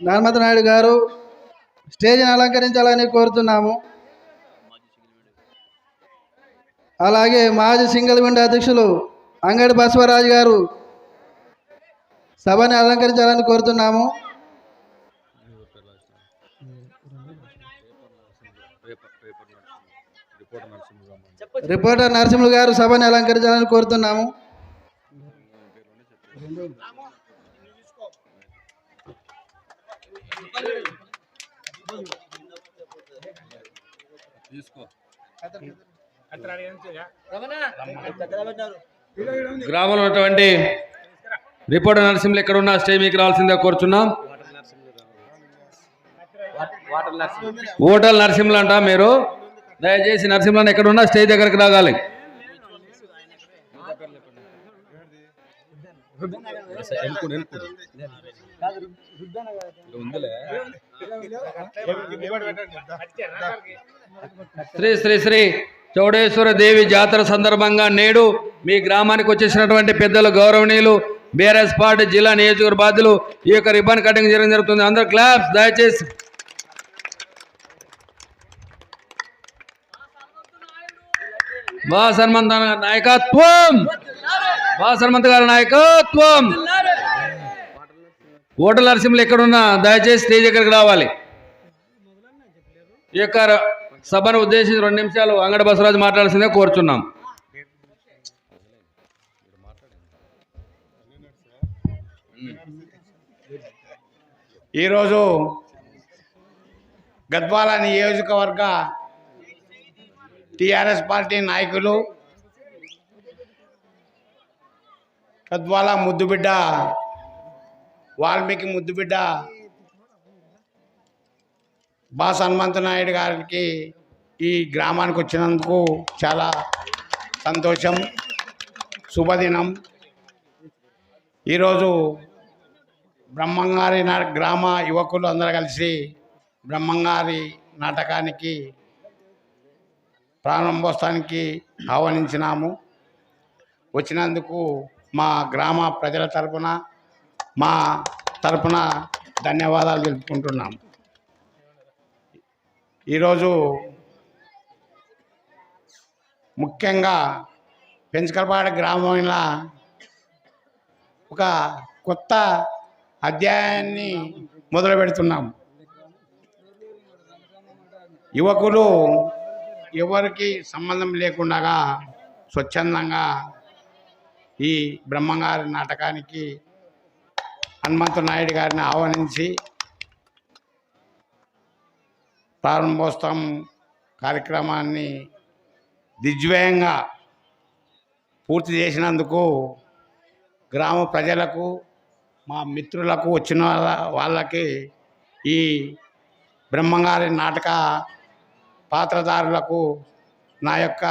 నర్మద నాయుడు గారు స్టేజ్ని అలంకరించాలని కోరుతున్నాము. అలాగే మాజీ సింగిల్ విండో అధ్యక్షులు అంగడి బసవరాజు గారు సభని అలంకరించాలని కోరుతున్నాము. రిపోర్టర్ నరసింహులు గారు సభని అలంకరించాలని కోరుతున్నాము. గ్రామంలో ఉన్నటువంటి రిపోర్టర్ నరసింహులు ఎక్కడ ఉన్నా స్టే మీకు రావాల్సిందే కోరుచున్నాం. ఓటల్ నరసింహులు అంట మీరు. దయచేసి నరసింహులను ఎక్కడ ఉన్నా స్టేజ్ దగ్గరకు రాగాలి. శ్రీ శ్రీ శ్రీ చౌడేశ్వర దేవి జాతర సందర్భంగా నేడు మీ గ్రామానికి వచ్చేసినటువంటి పెద్దలు గౌరవనీయులు బీఆర్ఎస్ పార్టీ జిల్లా నియోజకవర్గ బాధ్యులు ఈ యొక్క రిబ్బన్ కటింగ్ చేయడం జరుగుతుంది. అందరు క్లాప్స్ దయచేసి. బా సన్మంత నాయకత్వం! బా సన్మంత్ గారి నాయకత్వం! ఓటర్ల నరసింహులు ఎక్కడున్నా దయచేసి స్టేజ్ దగ్గరకు రావాలి. ఈ యొక్క సభను ఉద్దేశించి రెండు నిమిషాలు అంగడ బసవరాజు మాట్లాడాల్సిందే కోరుచున్నాం. ఈరోజు గద్వాల నియోజకవర్గ టిఆర్ఎస్ పార్టీ నాయకులు గద్వాల ముద్దుబిడ్డ వాల్మీకి ముద్దుబిడ్డ బాస్ హనుమంత నాయుడు గారికి ఈ గ్రామానికి వచ్చినందుకు చాలా సంతోషం శుభదినం. ఈరోజు బ్రహ్మంగారి నా గ్రామ యువకులు అందరూ కలిసి బ్రహ్మంగారి నాటకానికి ప్రారంభోత్సవానికి ఆహ్వానించినాము. వచ్చినందుకు మా గ్రామ ప్రజల తరపున మా తరపున ధన్యవాదాలు తెలుపుకుంటున్నాం. ఈరోజు ముఖ్యంగా పెంచుకలపాడ గ్రామంలో ఒక కొత్త అధ్యాయాన్ని మొదలు పెడుతున్నాం. యువకులు ఎవరికి సంబంధం లేకుండా స్వచ్ఛందంగా ఈ బ్రహ్మంగారి నాటకానికి హనుమంతు నాయుడు గారిని ఆహ్వానించి ప్రారంభోత్సవం కార్యక్రమాన్ని దిగ్విజయంగా పూర్తి చేసినందుకు గ్రామ ప్రజలకు మా మిత్రులకు వచ్చిన వాళ్ళ- వాళ్ళకి ఈ బ్రహ్మంగారి నాటక పాత్రదారులకు నా యొక్క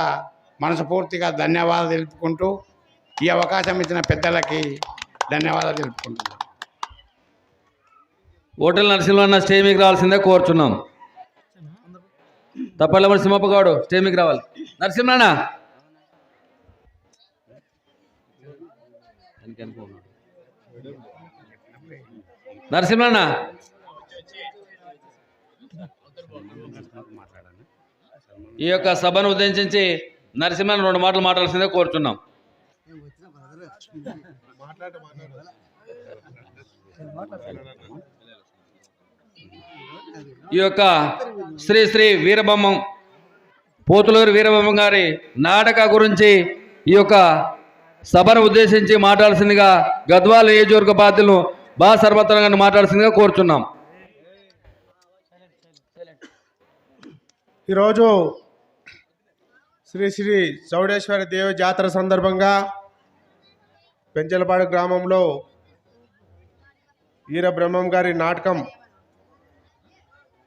మనస్ఫూర్తిగా ధన్యవాదాలు తెలుపుకుంటూ ఈ అవకాశం ఇచ్చిన పెద్దలకి ధన్యవాదాలు తెలుపుకుంటున్నాను. ఓటల్ నరసింహన్న స్టే మీకు రావాల్సిందే కోరుచున్నాం. తప్పల్ల మరి సింహప్ప గౌడు స్టే మీకు రావాలి. నరసింహన్న! నరసింహన్న! ఈ యొక్క సభను ఉద్దేశించి నరసింహన్ రెండు మాటలు మాట్లాడాల్సిందే కోరుచున్నాం. ఈ యొక్క శ్రీ శ్రీ వీరబొమ్మం పోతులూరు వీరబొమ్మం గారి నాటక గురించి ఈ యొక్క సభను ఉద్దేశించి మాట్లాడాల్సిందిగా గద్వాల నియోజకవర్గ బాధ్యులను బా సర్వత్రంగా గారిని మాట్లాడాల్సిందిగా కోరుచున్నాం. ఈరోజు శ్రీ శ్రీ చౌడేశ్వరి దేవి జాతర సందర్భంగా పెంచలపాడు గ్రామంలో వీర బ్రహ్మం గారి నాటకం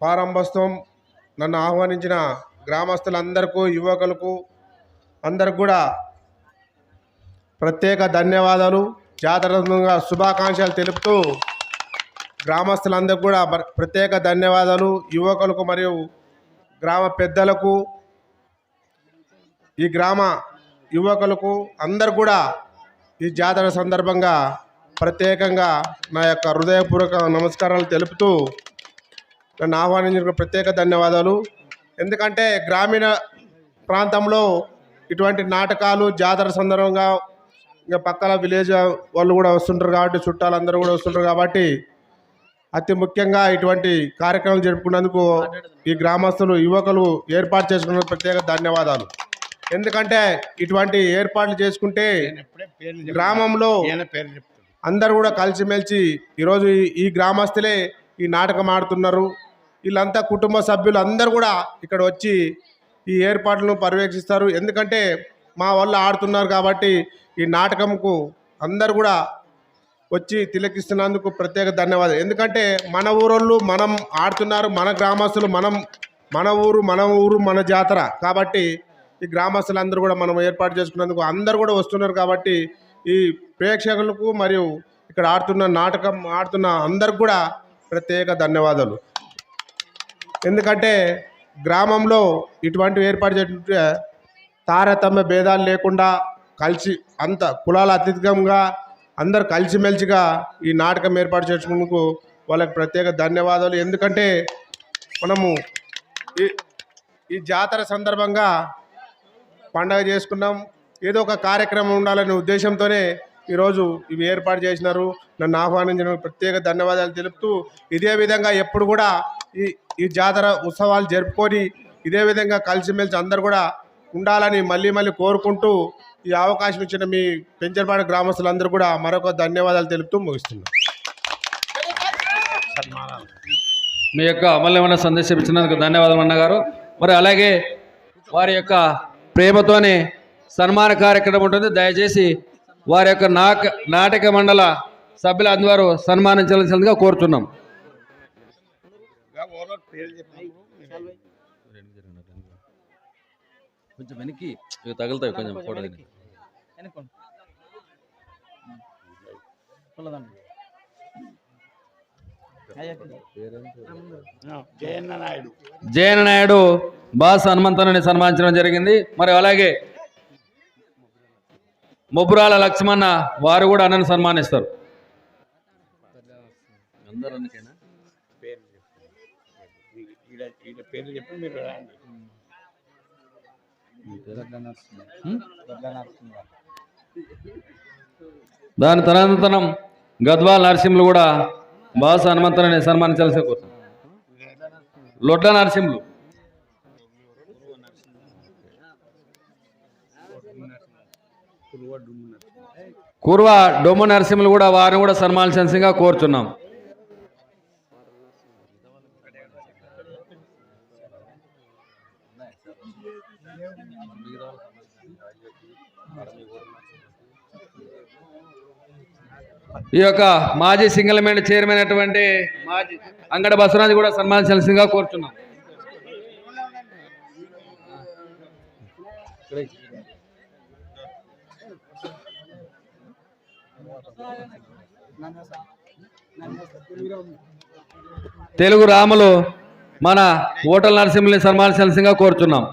ప్రారంభోత్సవం నన్ను ఆహ్వానించిన గ్రామస్తులందరికీ యువకులకు అందరికి కూడా ప్రత్యేక ధన్యవాదాలు. జాతరంగా శుభాకాంక్షలు తెలుపుతూ గ్రామస్తులందరికీ కూడా ప్రత్యేక ధన్యవాదాలు. యువకులకు మరియు గ్రామ పెద్దలకు ఈ గ్రామ యువకులకు అందరు కూడా ఈ జాతర సందర్భంగా ప్రత్యేకంగా నా యొక్క హృదయపూర్వక నమస్కారాలు తెలుపుతూ నన్ను ఆహ్వానించిన ప్రత్యేక ధన్యవాదాలు. ఎందుకంటే గ్రామీణ ప్రాంతంలో ఇటువంటి నాటకాలు జాతర సందర్భంగా ఇంకా పక్కన విలేజ్ వాళ్ళు కూడా వస్తుంటారు కాబట్టి చుట్టాలందరూ కూడా వస్తుంటారు కాబట్టి అతి ముఖ్యంగా ఇటువంటి కార్యక్రమాలు జరుపుకున్నందుకు ఈ గ్రామస్తులు యువకులు ఏర్పాటు చేసుకున్నందుకు ప్రత్యేక ధన్యవాదాలు. ఎందుకంటే ఇటువంటి ఏర్పాట్లు చేసుకుంటే. గ్రామంలో అందరూ కూడా కలిసిమెలిసి ఈరోజు ఈ- ఈ గ్రామస్తులే ఈ నాటకం ఆడుతున్నారు. వీళ్ళంతా కుటుంబ సభ్యులు అందరూ కూడా ఇక్కడ వచ్చి ఈ ఏర్పాట్లను పర్యవేక్షిస్తారు. ఎందుకంటే మా వాళ్ళు ఆడుతున్నారు కాబట్టి ఈ నాటకంకు అందరు కూడా వచ్చి తిలకిస్తున్నందుకు ప్రత్యేక ధన్యవాదాలు. ఎందుకంటే మన ఊరోళ్ళు మనం ఆడుతున్నారు మన గ్రామస్తులు మనం మన ఊరు మన ఊరు మన జాతర. కాబట్టి ఈ గ్రామస్తులందరూ కూడా మనం ఏర్పాటు చేసుకున్నందుకు అందరు కూడా వస్తున్నారు కాబట్టి ఈ ప్రేక్షకులకు మరియు ఇక్కడ ఆడుతున్న నాటకం ఆడుతున్న అందరికి కూడా ప్రత్యేక ధన్యవాదాలు. ఎందుకంటే గ్రామంలో ఇటువంటివి ఏర్పాటు చేస్తుంటే తారతమ్య భేదాలు లేకుండా కలిసి అంత కులాల అతీతంగా అందరు కలిసిమెలిసిగా ఈ నాటకం ఏర్పాటు చేసుకున్నందుకు వాళ్ళకి ప్రత్యేక ధన్యవాదాలు. ఎందుకంటే మనము ఈ ఈ జాతర సందర్భంగా పండగ చేసుకున్నాం. ఏదో ఒక కార్యక్రమం ఉండాలనే ఉద్దేశంతోనే ఈరోజు ఇవి ఏర్పాటు చేసినారు. నన్ను ఆహ్వానించిన ప్రత్యేక ధన్యవాదాలు తెలుపుతూ ఇదే విధంగా ఎప్పుడు కూడా ఈ ఈ జాతర ఉత్సవాలు జరుపుకొని ఇదే విధంగా కలిసిమెలిసి అందరు కూడా ఉండాలని మళ్ళీ మళ్ళీ కోరుకుంటూ ఈ అవకాశం ఇచ్చిన మీ పెంచర్పాడు గ్రామస్తులందరూ కూడా మరొక ధన్యవాదాలు తెలుపుతూ ముగిస్తున్నాను మీ యొక్క అమూల్యమైన సందేశం ఇచ్చినందుకు ధన్యవాదాలు అన్నగారు. మరి అలాగే వారి యొక్క ప్రేమతోనే సన్మాన కార్యక్రమం ఉంటుంది. దయచేసి వారి యొక్క నాక నాటక మండల సభ్యుల అందువారు సన్మానించాల్సిందిగా కోరుతున్నాం ఇంకా ఓరో పేరు చెప్పినప్పుడు కొంచెం వెనక్కి తగులుతాయి కొంచెం ఫోటో జయన్న నాయుడు. జయన నాయుడు బాస్ హనుమంతని సన్మానించడం జరిగింది. మరి అలాగే ముబ్బురాల లక్ష్మణ వారు కూడా అన్నను సన్మానిస్తారు. ఈడ ఈడ పేరు చెప్పి మీరు రండి. దాని తనంతరం గద్వాల్ నరసింహులు కూడా బాస్ హనుమంతుని సన్మానించాల్సి కోరుతున్నాం లొడ్ల నరసింహులు. కుర్వ డొమ్మ నరసింహులు. కూడా వారిని కూడా సన్మానించాల్సిందిగా ఈ యొక్క మాజీ సింగల్మెంట్ చైర్మన్ అటువంటి మాజీ అంగడ బసవరాజు కూడా సన్మానించాల్సిందిగా కోరుచున్నాం. తెలుగు రాములు మన ఓటల్ నరసింహుల్ని సన్మానించాల్సిందిగా కోరుచున్నాం.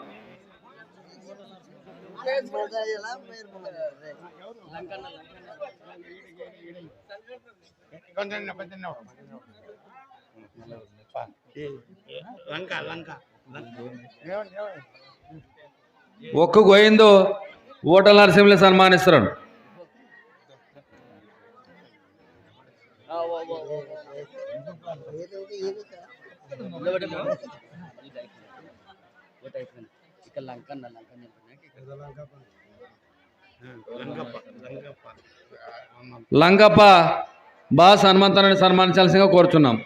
ఒక్క గోయిందో ఓటల్ నరసింహుల్ని సన్మానిస్తున్నాడు. ఇక్కడ లంకన్న లంకన్న లంకప్ప బాస్ హనుమంతని సన్మానించాల్సిందిగా కోరుచున్నాం.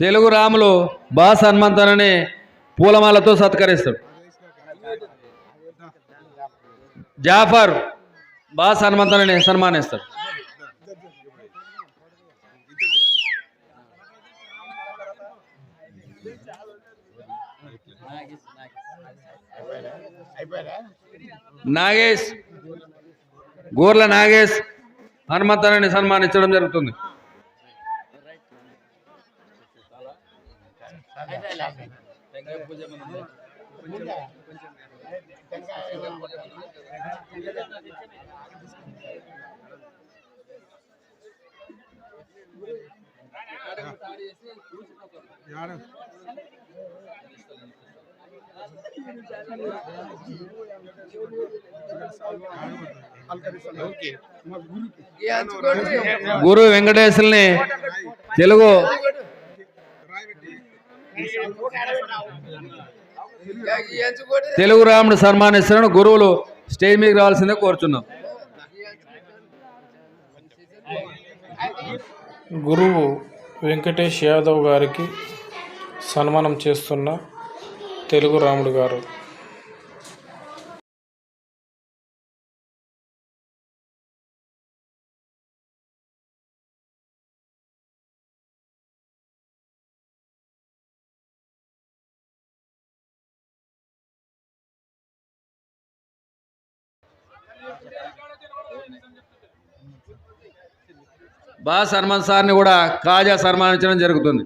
తెలుగు రాములు బాస్ హనుమంతనని పూలమాలతో సత్కరిస్తాడు జాఫర్ బాస్ హనుమంతనని సన్మానిస్తాడు నాగేష్ గోర్ల నాగేష్ హనుమంతనని సన్మానించడం జరుగుతుంది. గురు వెంకటేశ్వరుని తెలుగు తెలుగు రాముడు సన్మానిస్తున్న గురువులు స్టేజ్ మీదకి రావాల్సిందే కోరుచున్నాం. గురువు వెంకటేష్ యాదవ్ గారికి సన్మానం చేస్తున్న తెలుగు రాముడు గారు. బా సర్మన్ సార్ని కూడా కాజా సన్మానించడం జరుగుతుంది.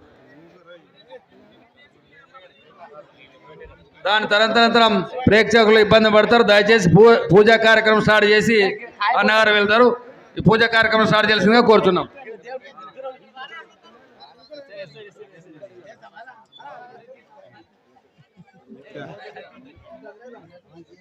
దాని తరంతరంతరం ప్రేక్షకులు ఇబ్బంది పడతారు. దయచేసి పూ పూజా కార్యక్రమం స్టార్ట్ చేసి అన్నగారు వెళ్తారు. ఈ పూజా కార్యక్రమం స్టార్ట్ చేయాల్సిందిగా కోరుతున్నాం.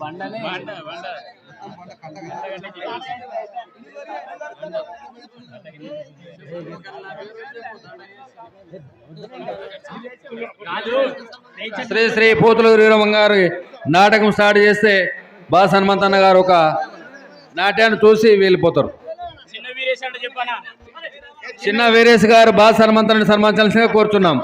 బండనే. శ్రీ శ్రీ పోతులూరు వీరమ్మ గారి నాటకం స్టార్ట్ చేస్తే బా హనుమంతన్న గారు ఒక నాట్యాన్ని చూసి వెళ్ళిపోతారు. చిన్న అంటే చెప్పానా? చిన్న వీరేష్ గారు బా హనుమంతని సన్మానించాల్సిందిగా కోరుచున్నాం.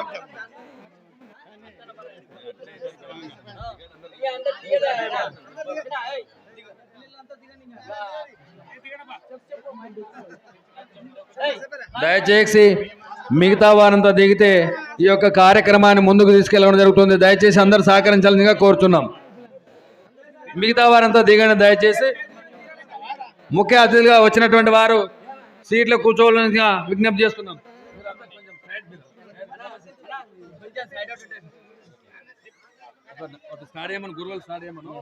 దయచేసి మిగతా వారంతా దిగితే ఈ యొక్క కార్యక్రమాన్ని ముందుకు తీసుకెళ్ళడం జరుగుతుంది. దయచేసి అందరూ సహకరించాల్సిందిగా కోరుచున్నాం. మిగతా వారంతా దిగండి దయచేసి. ముఖ్య అతిథిగా వచ్చినటువంటి వారు సీట్లో కూర్చోవాలని విజ్ఞప్తి చేస్తున్నాం. స్టార్ట్ చేయమని గురువులు స్టార్ట్ చేయమను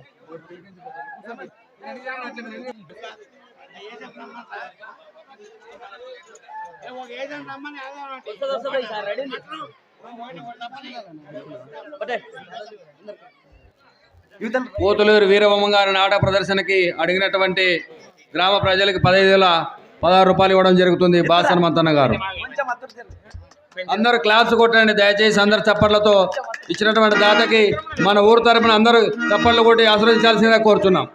గారి నాట ప్రదర్శనకి అడిగినటువంటి గ్రామ ప్రజలకు పదహైదు వేల పదహారు రూపాయలు ఇవ్వడం జరుగుతుంది బాసన్ మంతన్న గారు. అందరూ క్లాస్ కొట్టండి దయచేసి అందరు చప్పట్లతో ఇచ్చినటువంటి దాతకి మన ఊరు తరపున అందరూ చప్పట్లు కొట్టి ఆశ్రయించాల్సిందిగా కోరుతున్నాం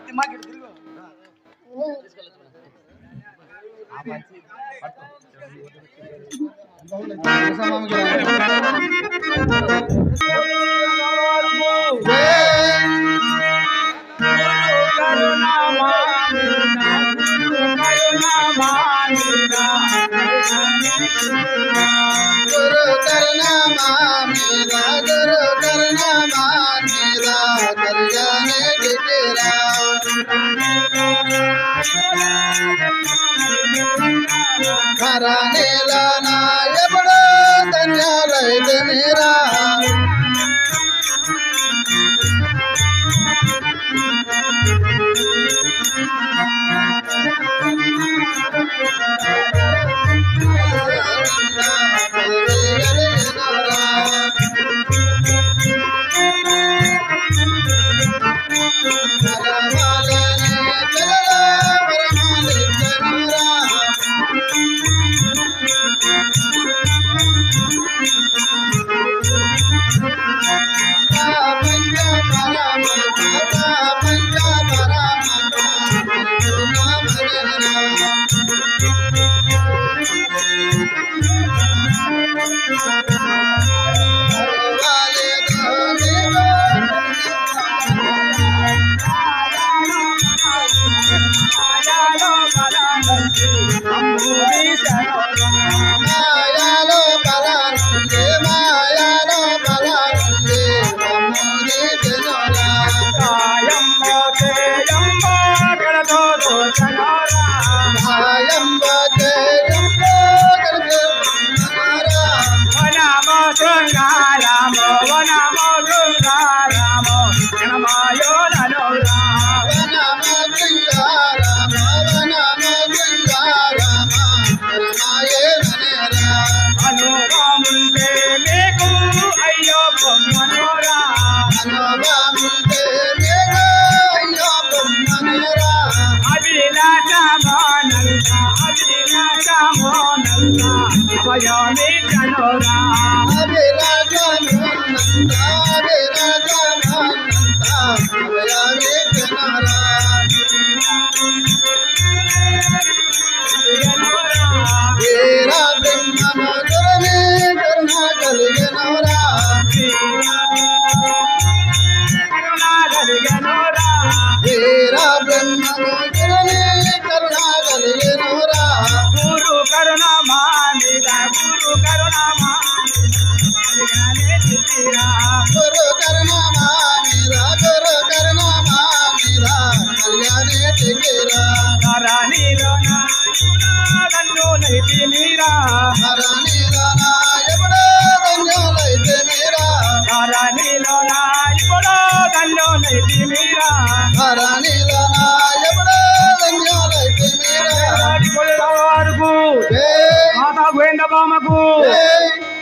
కరణేలా నా ఎప్పుడో ధన్యాలైతే మీరా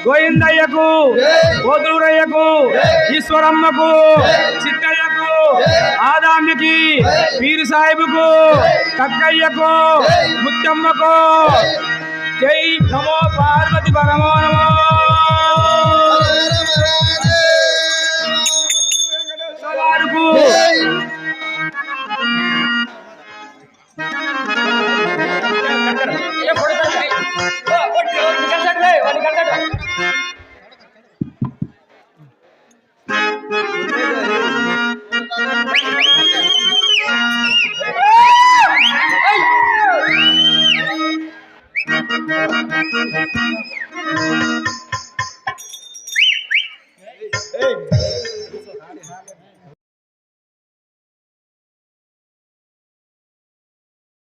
గోయిందయ్యకు కోదులూరయ్యకు ఈశ్వరమ్మకు చిత్తయ్యకు ఆదామికి పీరు సాహిబుకు కక్కయ్యకు ముత్తమ్మకు జై నమో పార్వతి పరమో నమో